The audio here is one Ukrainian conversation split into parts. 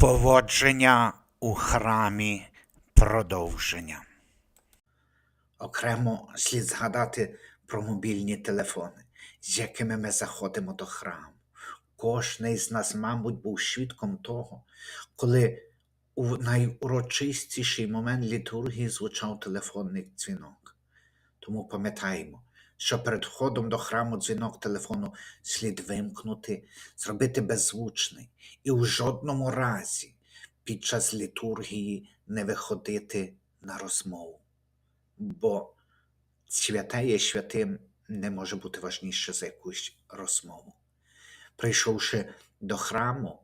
Поводження у храмі продовження. Окремо слід згадати про мобільні телефони, з якими ми заходимо до храму. Кожний з нас, мабуть, був свідком того, коли у найурочистіший момент літургії звучав телефонний дзвінок. Тому пам'ятаємо, що перед входом до храму дзвінок телефону слід вимкнути, зробити беззвучний і у жодному разі під час літургії не виходити на розмову. Бо святе є святим не може бути важніше за якусь розмову. Прийшовши до храму,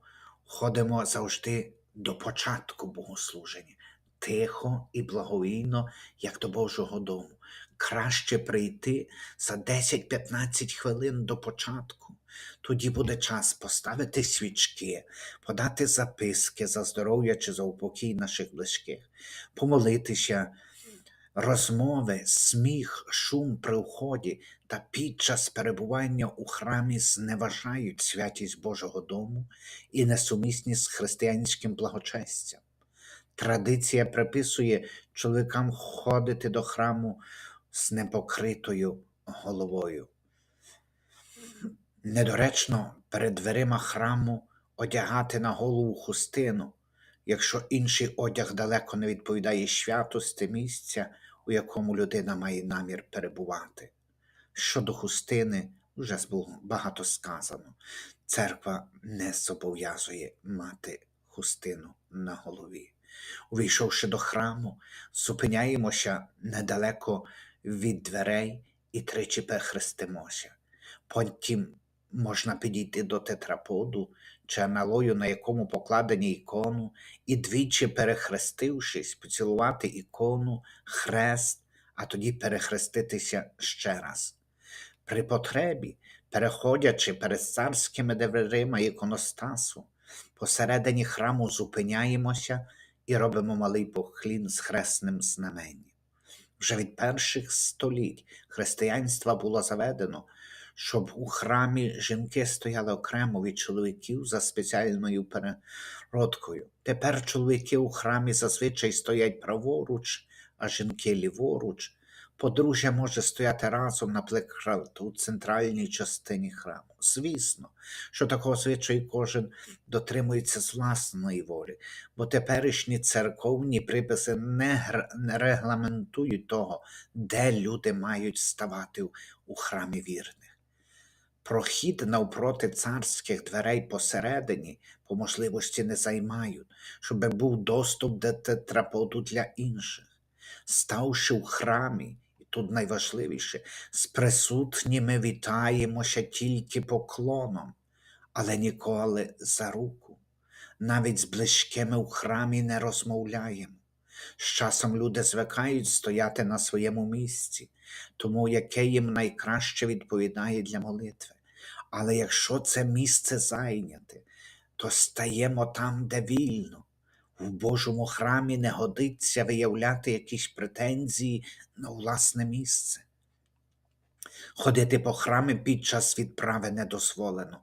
ходимо завжди до початку богослуження, тихо і благовійно, як до Божого дому. Краще прийти за 10-15 хвилин до початку. Тоді буде час поставити свічки, подати записки за здоров'я чи за упокій наших близьких, помолитися, розмови, сміх, шум при вході та під час перебування у храмі зневажають святість Божого дому і несумісні з християнським благочестям. Традиція приписує чоловікам ходити до храму з непокритою головою. Недоречно перед дверима храму одягати на голову хустину, якщо інший одяг далеко не відповідає святості місця, у якому людина має намір перебувати. Щодо хустини, вже багато сказано. Церква не зобов'язує мати хустину на голові. Увійшовши до храму, зупиняємося недалеко від дверей і тричі перехрестимося. Потім можна підійти до тетраподу чи аналою, на якому покладені ікону, і двічі перехрестившись, поцілувати ікону, хрест, а тоді перехреститися ще раз. При потребі, переходячи перед царськими дверима іконостасу, посередині храму зупиняємося і робимо малий похлін з хресним знаменням. Вже від перших століть християнства було заведено, щоб у храмі жінки стояли окремо від чоловіків за спеціальною перегородкою. Тепер чоловіки у храмі зазвичай стоять праворуч, а жінки ліворуч. Подружжя може стояти разом, наприклад, у центральній частині храму. Звісно, що такого звичаю кожен дотримується з власної волі, бо теперішні церковні приписи не, регламентують того, де люди мають ставати у- храмі вірних. Прохід навпроти царських дверей посередині по можливості не займають, щоб був доступ до тетраподу для інших. Ставши в храмі, тут найважливіше, з присутніми вітаємося тільки поклоном, але ніколи за руку. Навіть з близькими в храмі не розмовляємо. З часом люди звикають стояти на своєму місці, тому яке їм найкраще відповідає для молитви. Але якщо це місце зайняте, то стаємо там, де вільно. В Божому храмі не годиться виявляти якісь претензії на власне місце. Ходити по храмі під час відправи не дозволено,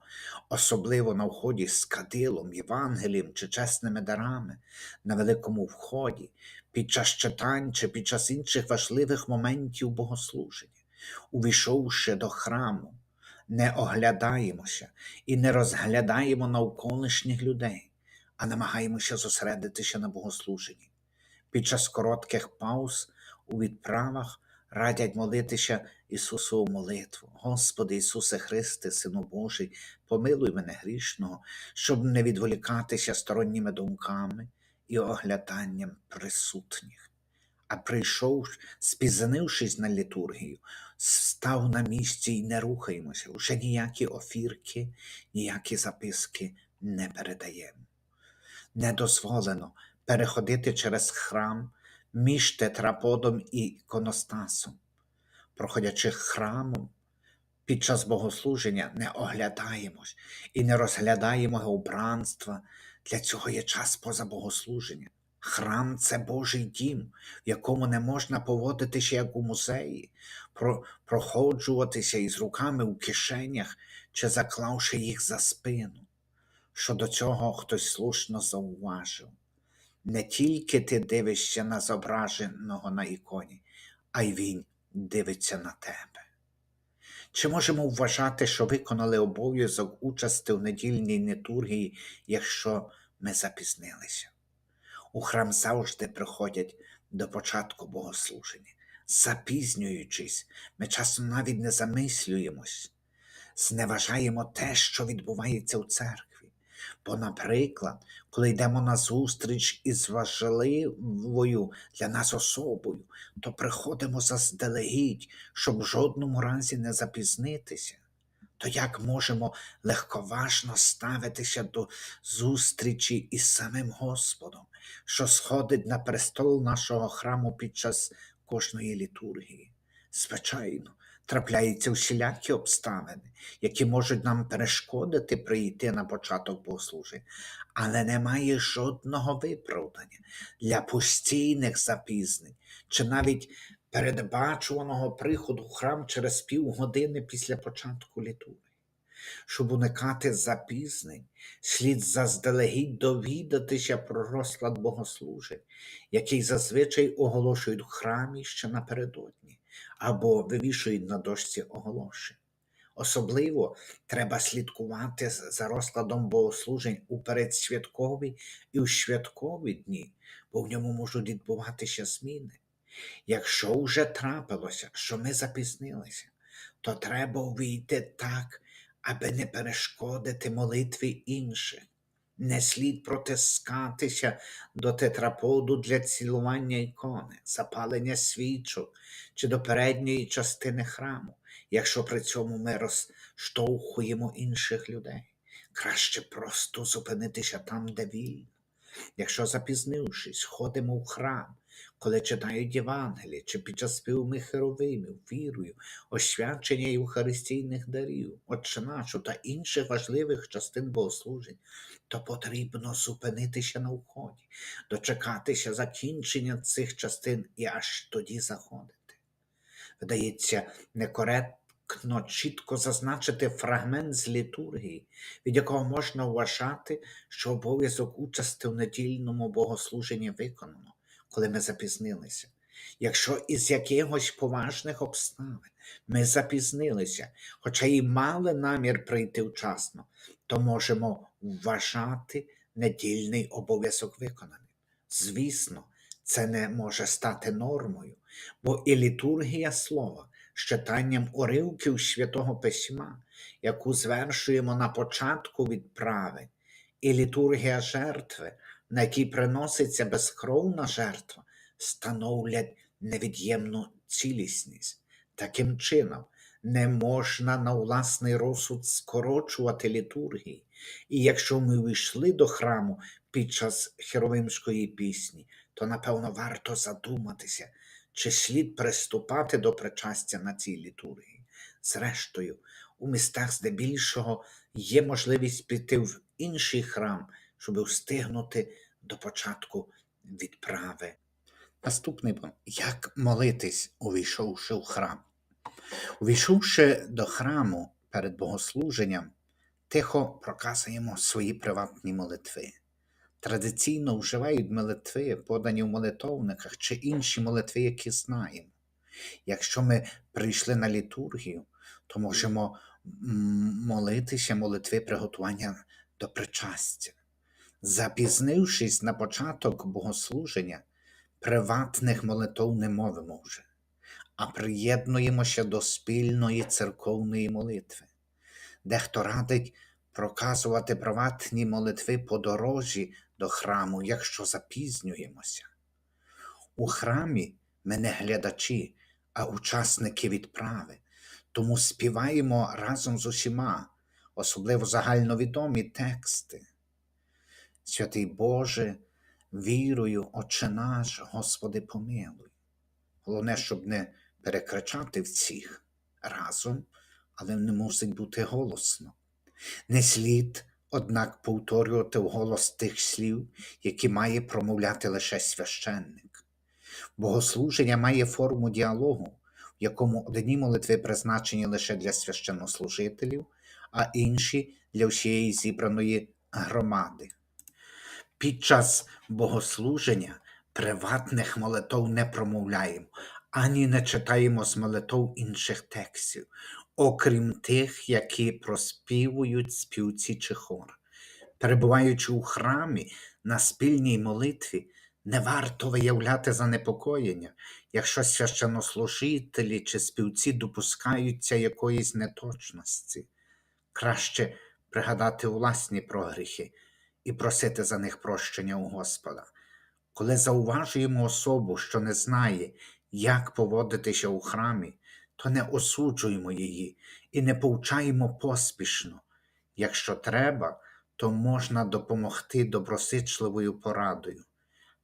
особливо на вході з кадилом, Євангелієм чи чесними дарами, на великому вході, під час читань чи під час інших важливих моментів богослуження. Увійшовши до храму, не оглядаємося і не розглядаємо навколишніх людей, а намагаємося зосередитися на богослуженні. Під час коротких пауз у відправах радять молитися Ісусову молитву. Господи Ісусе Христе, Сину Божий, помилуй мене грішного, щоб не відволікатися сторонніми думками і огляданням присутніх. А прийшов, спізнившись на літургію, став на місці і не рухаємося. Уже ніякі офірки, ніякі записки не передаємо. Не дозволено переходити через храм між тетраподом і іконостасом. Проходячи храмом, під час богослуження не оглядаємось і не розглядаємо убранства. Для цього є час поза богослуженням. Храм це Божий дім, в якому не можна поводитися як у музеї, про- проходжуватися із руками у кишенях чи заклавши їх за спину. що до цього хтось слушно зауважив. Не тільки ти дивишся на зображеного на іконі, а й він дивиться на тебе. Чи можемо вважати, що виконали обов'язок участи в недільній літургії, якщо ми запізнилися? У храм завжди приходять до початку богослуження. Запізнюючись, ми часом навіть не замислюємось, зневажаємо те, що відбувається у церкві. Бо, наприклад, коли йдемо на зустріч із важливою для нас особою, то приходимо заздалегідь, щоб в жодному разі не запізнитися. То як можемо легковажно ставитися до зустрічі із самим Господом, що сходить на престол нашого храму під час кожної літургії? Звичайно, трапляються всілякі обставини, які можуть нам перешкодити прийти на початок богослужень, але немає жодного виправдання для постійних запізнень чи навіть передбачуваного приходу в храм через півгодини після початку літургії. Щоб уникати запізнень, слід заздалегідь довідатися про розклад богослужень, який зазвичай оголошують в храмі ще напередодні, або вивішують на дошці оголошень. Особливо треба слідкувати за розкладом богослужень у передсвяткові і у святкові дні, бо в ньому можуть відбуватися зміни. Якщо вже трапилося, що ми запізнилися, то треба увійти так, аби не перешкодити молитві інших. Не слід протискатися до тетраподу для цілування ікони, запалення свічок чи до передньої частини храму, якщо при цьому ми розштовхуємо інших людей. Краще просто зупинитися там, де вільно. Якщо запізнившись, ходимо в храм, коли читають Євангеліє чи під час співми херовимів, вірою, освячення Євхаристійних дарів, Отче нашу та інших важливих частин богослужень, то потрібно зупинитися на вході, дочекатися закінчення цих частин і аж тоді заходити. Видається, некоректно чітко зазначити фрагмент з літургії, від якого можна вважати, що обов'язок участи в недільному богослуженні виконано, коли ми запізнилися. Якщо із якихось поважних обставин ми запізнилися, хоча і мали намір прийти вчасно, то можемо вважати недільний обов'язок виконаним. Звісно, це не може стати нормою, бо і літургія слова з читанням уривків святого письма, яку звершуємо на початку відправи, і літургія жертви, на якій приноситься безкровна жертва, становлять невід'ємну цілісність. Таким чином, не можна на власний розсуд скорочувати літургії. І якщо ми увійшли до храму під час херовимської пісні, то напевно варто задуматися, чи слід приступати до причастя на цій літургії. Зрештою, у містах здебільшого є можливість піти в інший храм, щоб встигнути до початку відправи. Наступний пункт. Як молитись, увійшовши в храм? Увійшовши до храму перед богослуженням, тихо проказуємо свої приватні молитви. Традиційно вживають молитви, подані в молитовниках, чи інші молитви, які знаємо. Якщо ми прийшли на літургію, то можемо молитися молитви приготування до причастя. Запізнившись на початок богослуження, приватних молитов не мовимо вже, а приєднуємося до спільної церковної молитви. Дехто радить проказувати приватні молитви по дорожі до храму, якщо запізнюємося. У храмі ми не глядачі, а учасники відправи, тому співаємо разом з усіма, особливо загальновідомі тексти. Святий Боже, вірую, Отче наш, Господи, помилуй. Головне, щоб не перекричати всіх разом, але не мусить бути голосно. Не слід, однак, повторювати вголос тих слів, які має промовляти лише священник. Богослуження має форму діалогу, в якому одні молитви призначені лише для священнослужителів, а інші для всієї зібраної громади. Під час богослуження приватних молитов не промовляємо, ані не читаємо з молитов інших текстів, окрім тих, які проспівують співці чи хор. Перебуваючи у храмі на спільній молитві, не варто виявляти занепокоєння, якщо священнослужителі чи співці допускаються якоїсь неточності. Краще пригадати власні прогріхи і просити за них прощення у Господа. Коли зауважуємо особу, що не знає, як поводитися у храмі, то не осуджуємо її і не повчаємо поспішно. Якщо треба, то можна допомогти добросичливою порадою.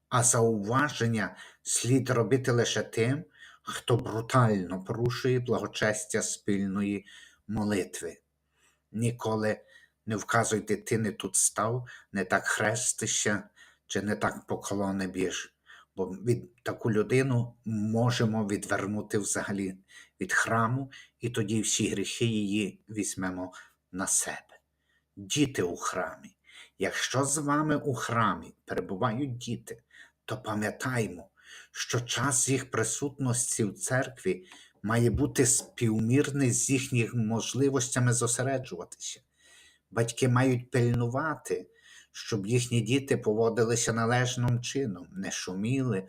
А зауваження слід робити лише тим, хто брутально порушує благочестя спільної молитви. Ніколи не вказуйте, ти не тут став, не так хрестишся чи не так поклони біж. Бо від таку людину можемо відвернути взагалі від храму, і тоді всі гріхи її візьмемо на себе. Діти у храмі. Якщо з вами у храмі перебувають діти, то пам'ятаймо, що час їх присутності в церкві має бути співмірний з їхніми можливостями зосереджуватися. Батьки мають пильнувати, щоб їхні діти поводилися належним чином, не шуміли,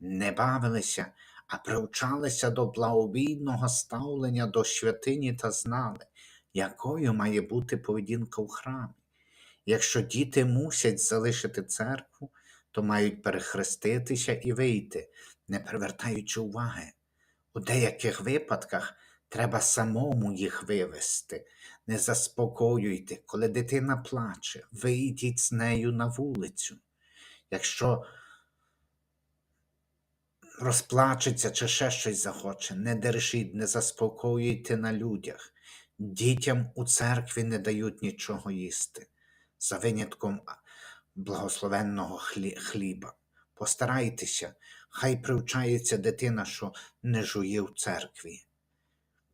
не бавилися, а привчалися до благовійного ставлення до святині та знали, якою має бути поведінка в храмі. Якщо діти мусять залишити церкву, то мають перехреститися і вийти, не привертаючи уваги. У деяких випадках треба самому їх вивести. Не заспокоюйте, коли дитина плаче, вийдіть з нею на вулицю. Якщо розплачеться чи ще щось захоче, не держіть, не заспокоюйте на людях. Дітям у церкві не дають нічого їсти, за винятком благословенного хліба. Постарайтеся, хай привчається дитина, що не жує в церкві.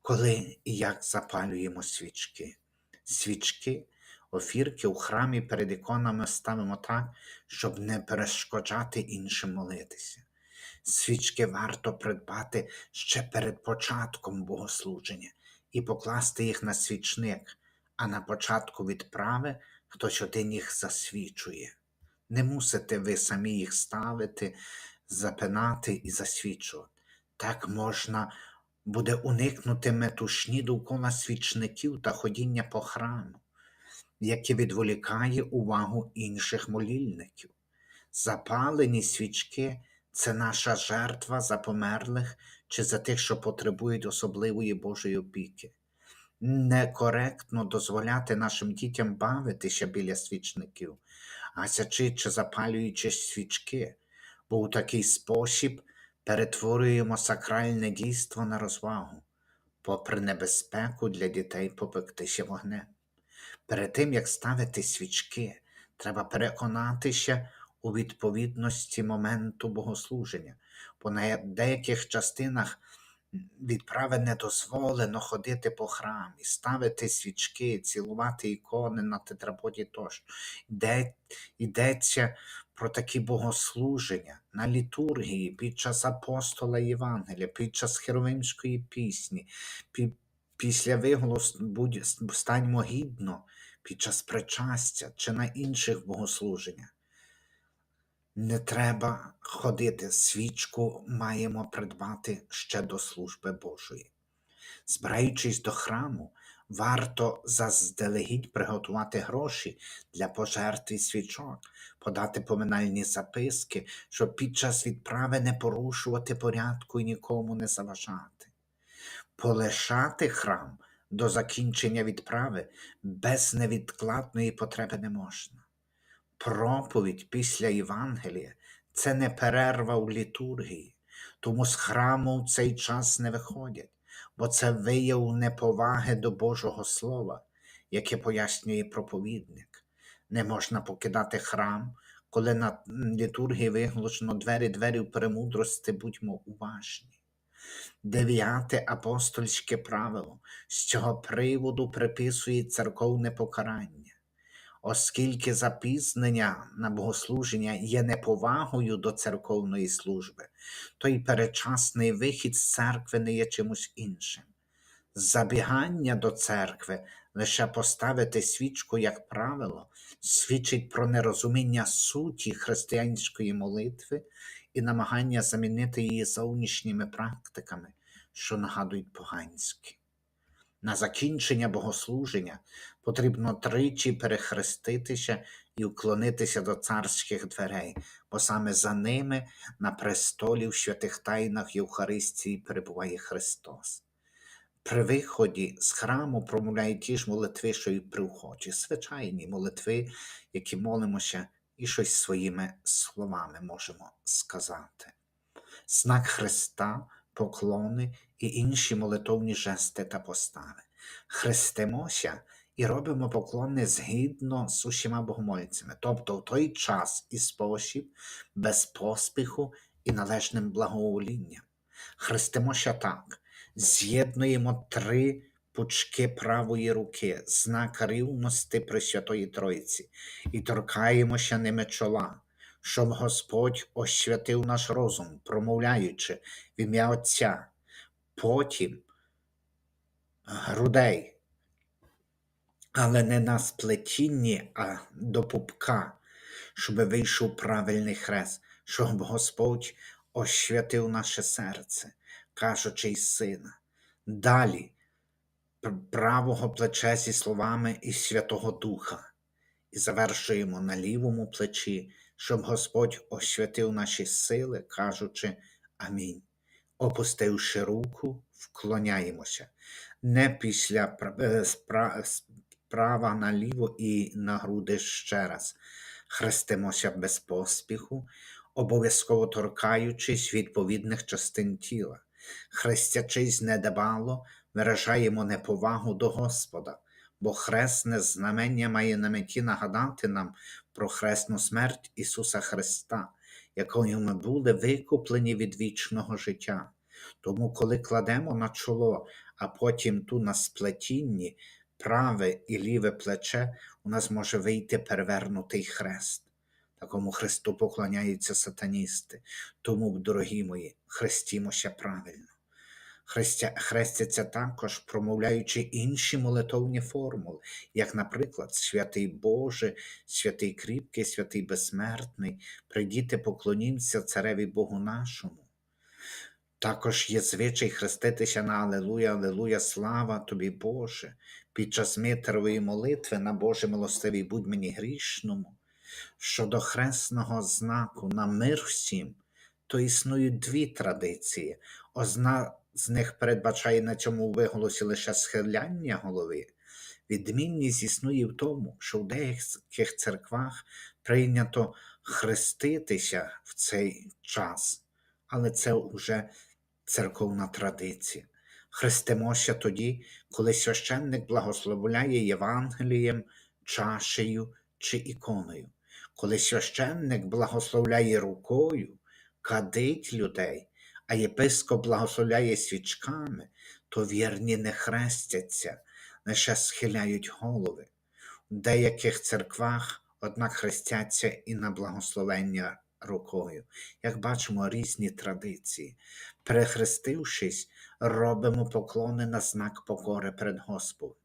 Коли і як запалюємо свічки? Свічки, офірки у храмі перед іконами ставимо так, щоб не перешкоджати іншим молитися. Свічки варто придбати ще перед початком богослуження і покласти їх на свічник, а на початку відправи хтось один їх засвічує. Не мусите ви самі їх ставити, запинати і засвічувати. Так можна буде уникнути метушні довкола свічників та ходіння по храму, яке відволікає увагу інших молільників. Запалені свічки це наша жертва за померлих чи за тих, що потребують особливої Божої опіки. Некоректно дозволяти нашим дітям бавитися біля свічників, гасячи чи запалюючи свічки, бо у такий спосіб перетворюємо сакральне дійство на розвагу, попри небезпеку для дітей попектися вогнем. Перед тим, як ставити свічки, треба переконатися у відповідності моменту богослуження, бо на деяких частинах відправи не дозволено ходити по храмі, ставити свічки, цілувати ікони на тетраподі тощо. Йде, йдеться про такі богослуження на літургії під час апостола Євангелія, під час херовимської пісні, пі- після виголос станьмо гідно під час причастя чи на інших богослуженнях. Не треба ходити, свічку маємо придбати ще до служби Божої. Збираючись до храму, варто заздалегідь приготувати гроші для пожертв і свічок, подати поминальні записки, щоб під час відправи не порушувати порядку і нікому не заважати. Полишати храм до закінчення відправи без невідкладної потреби не можна. Проповідь після Євангелія це не перерва у літургії, тому з храму в цей час не виходять, бо це вияв неповаги до Божого Слова, яке пояснює проповідник. Не можна покидати храм, коли на літургії виголошено двері дверів премудрости, будьмо уважні. Дев'яте апостольське правило з цього приводу приписує церковне покарання. Оскільки запізнення на богослуження є неповагою до церковної служби, то й передчасний вихід з церкви не є чимось іншим. Забігання до церкви, лише поставити свічку, як правило, свідчить про нерозуміння суті християнської молитви і намагання замінити її зовнішніми практиками, що нагадують поганські. На закінчення богослуження потрібно тричі перехреститися і уклонитися до царських дверей, бо саме за ними на престолі в святих тайнах Євхаристії перебуває Христос. При виході з храму промовляють ті ж молитви, що й при вході, звичайні молитви, які молимося і щось своїми словами можемо сказати. Знак Христа, поклони і інші молитовні жести та постави. Хрестимося і робимо поклони згідно з усіма богомольцями, тобто в той час і спосіб, без поспіху і належним благоволінням. Хрестимося так, з'єднуємо три пучки правої руки, знак рівності Пресвятої Тройці, і торкаємося ними чола, щоб Господь освятив наш розум, промовляючи в ім'я Отця, потім грудей, але не на сплетінні, а до пупка, щоб вийшов правильний хрест, щоб Господь освятив наше серце, кажучи й сина. Далі правого плече зі словами і Святого Духа, і завершуємо на лівому плечі, щоб Господь освятив наші сили, кажучи Амінь. Опустивши руку, вклоняємося. Не після е, справа наліво і на груди ще раз. Хрестимося без поспіху, обов'язково торкаючись відповідних частин тіла. Хрестячись недбало, виражаємо неповагу до Господа, бо хресне знамення має на меті нагадати нам про хресну смерть Ісуса Христа, якою ми були викуплені від вічного життя. Тому, коли кладемо на чоло, а потім ту на сплетінні, праве і ліве плече, у нас може вийти перевернутий хрест. Такому Христу поклоняються сатаністи. Тому, дорогі мої, хрестімося правильно. Хрестя, хрестяться також, промовляючи інші молитовні формули, як, наприклад, святий Боже, святий кріпкий, святий безсмертний, прийдіте поклонімся цареві Богу нашому. Також є звичай хреститися на Алелуя, Алелуя, слава тобі, Боже, під час митрової молитви на Боже милостивий будь мені грішному. Щодо хресного знаку на мир всім, то існують дві традиції. Одна з них передбачає на цьому виголосі лише схиляння голови. Відмінність існує в тому, що в деяких церквах прийнято хреститися в цей час, але це вже церковна традиція. Хрестимося тоді, коли священник благословляє Євангелієм, чашею чи іконою. Коли священник благословляє рукою, кадить людей, а єпископ благословляє свічками, то вірні не хрестяться, лише схиляють голови. У деяких церквах, однак, хрестяться і на благословення рукою. Як бачимо, різні традиції. Перехрестившись, робимо поклони на знак покори перед Господом.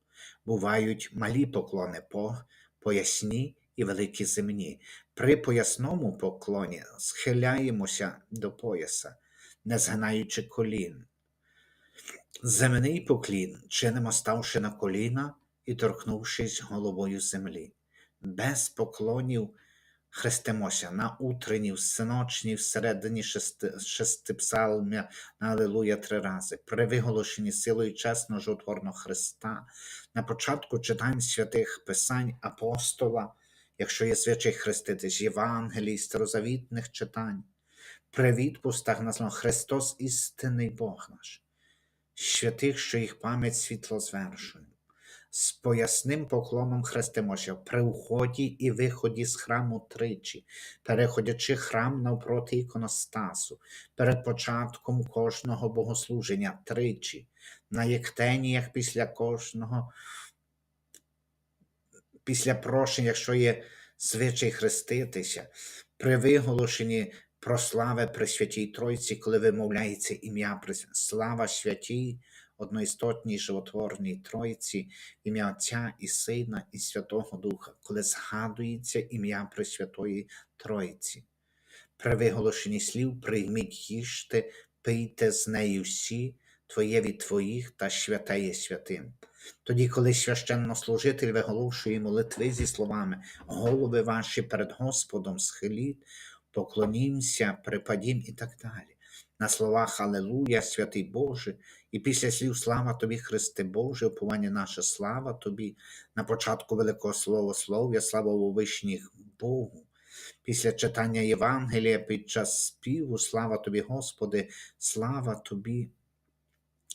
Бувають малі поклони по поясні і великі земні. При поясному поклоні схиляємося до пояса, не згинаючи колін. Земний поклін чинимо ставши на коліна і торкнувшись головою землі. Без поклонів хрестимося. На утренні, в синочній, всередині шести, шестипсалмя на Алілуя три рази, при виголошенні силою чесного жотворного Христа, на початку читань святих Писань апостола, якщо є звичай хреститись Євангелій, старозавітних читань, при відпустах на слово Христос істинний Бог наш, святих, що їх пам'ять світло звершує. З поясним поклоном хрестимося при вході і виході з храму тричі, переходячи храм навпроти іконостасу, перед початком кожного богослуження тричі, на єктеніях після кожного, після прошення, якщо є звичай хреститися, при виголошенні про слави при Святій Тройці, коли вимовляється ім'я Слава Святій, одноістотній животворній Тройці, в ім'я Отця і Сина і Святого Духа, коли згадується ім'я Пресвятої Тройці. При виголошенні слів прийміть їжте, пийте з нею всі, твоє від твоїх та святе святим. Тоді, коли священнослужитель виголошує молитви зі словами голови ваші перед Господом схиліть, поклонімся, припадім і так далі. На словах Алелуя, святий Боже, і після слів Слава тобі, Христе Боже, уповання наше, слава тобі, на початку великого словослов'я, слава у вишніх Богу. Після читання Євангелія під час співу, слава тобі, Господи, слава тобі.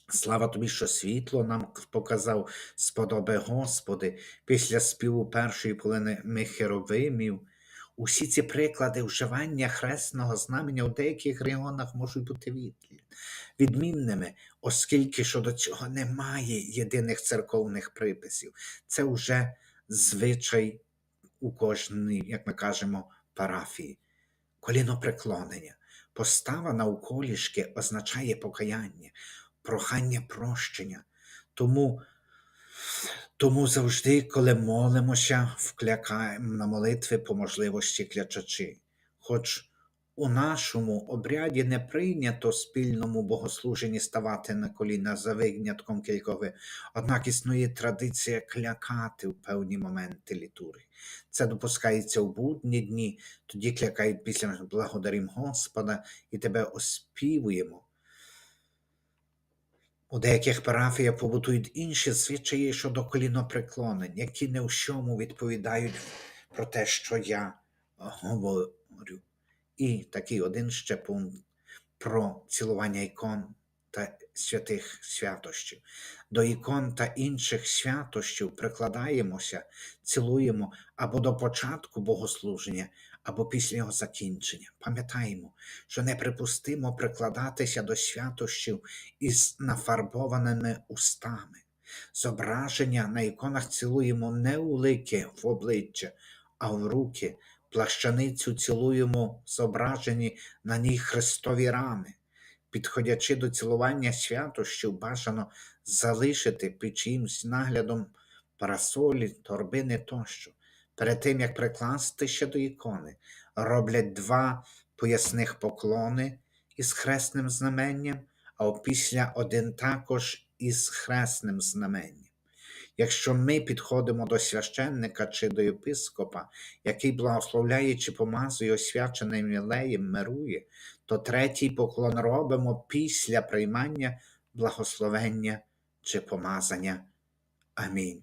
Слава тобі, що світло нам показав, сподоби Господи, після співу першої половини Михеровимів. Усі ці приклади вживання хресного знамення у деяких регіонах можуть бути відмінними, оскільки щодо цього немає єдиних церковних приписів. Це вже звичай у кожній, як ми кажемо, парафії. Колінопреклонення. Постава навколішки означає покаяння, прохання прощення. Тому, тому завжди, коли молимося, вклякаємо на молитви по можливості клячачи. Хоч у нашому обряді не прийнято спільному богослуженні ставати на коліна за винятком кількови, однак існує традиція клякати в певні моменти літургії. Це допускається в будні дні, тоді клякають після благодарім Господа і тебе оспівуємо. У деяких парафіях побутують інші звичаї щодо колінопреклонень, які не всьому відповідають про те, що я говорю. І такий один ще пункт про цілування ікон та святих святощів. До ікон та інших святощів прикладаємося, цілуємо або до початку богослуження, або після його закінчення. Пам'ятаємо, що неприпустимо прикладатися до святощів із нафарбованими устами. Зображення на іконах цілуємо не у лики в обличчя, а в руки. Плащаницю цілуємо зображені на ній хрестові рани. Підходячи до цілування святощів, бажано залишити під чиїмсь наглядом парасолі, торбини тощо. Перед тим, як прикласти ще до ікони, роблять два поясних поклони із хресним знаменням, а опісля один також із хресним знаменням. Якщо ми підходимо до священника чи до єпископа, який благословляє чи помазує освяченим єлеєм, мирує, то третій поклон робимо після приймання благословення чи помазання. Амінь.